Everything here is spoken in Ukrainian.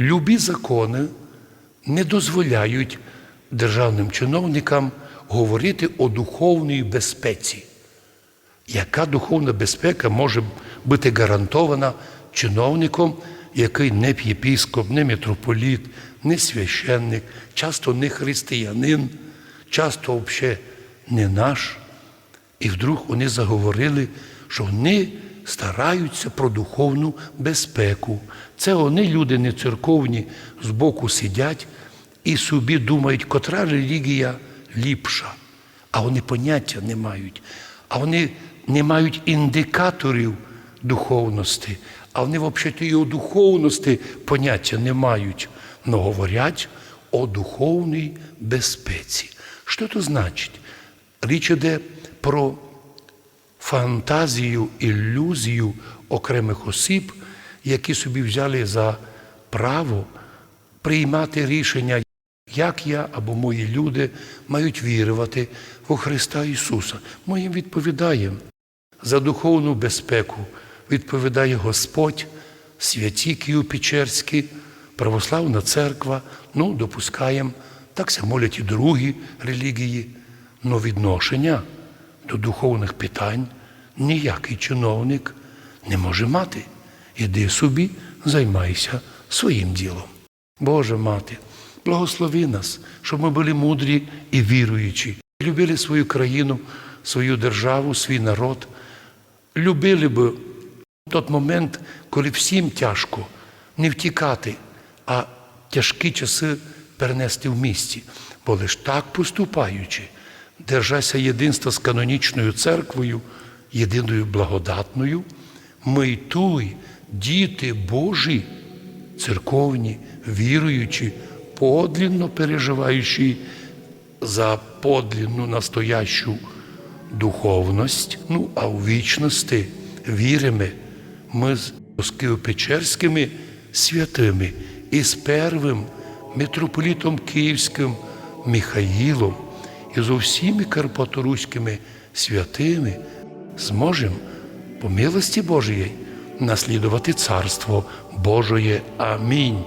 любі закони не дозволяють державним чиновникам говорити о духовній безпеці. Яка духовна безпека може бути гарантована чиновником, який не єпіскоп, не митрополіт, не священник, часто не християнин, часто взагалі не наш. І вдруг вони заговорили, що вони стараються про духовну безпеку. Це вони, люди не церковні, збоку сидять і собі думають, котра релігія ліпша. А вони поняття не мають. А вони не мають індикаторів духовності. А вони взагалі і о духовності поняття не мають, але говорять о духовній безпеці. Що це значить? Річ іде про фантазію, ілюзію окремих осіб, які собі взяли за право приймати рішення, як я або мої люди мають вірувати у Христа Ісуса. Ми їм відповідаємо. За духовну безпеку відповідає Господь, святі Київ-Печерські, православна церква, ну, допускаємо, так се молять і другі релігії, но відношення до духовних питань ніякий чиновник не може мати. Іди собі, займайся своїм ділом. Боже мати, благослови нас, щоб ми були мудрі і віруючі, любили свою країну, свою державу, свій народ, любили б той момент, коли всім тяжко не втікати, а тяжкі часи перенести в місті. Бо лиш так поступаючи, держася єдинства з канонічною церквою, єдиною благодатною, ми й туй, діти Божі, церковні, віруючі, подлінно переживаючи за подлінну настоящу духовність, ну а у вічності віримо ми з Києво-Печерськими святими і з первим митрополітом Київським Михаїлом і з усіми карпаторуськими святими зможемо по милості Божої наслідувати Царство Божоє. Амінь.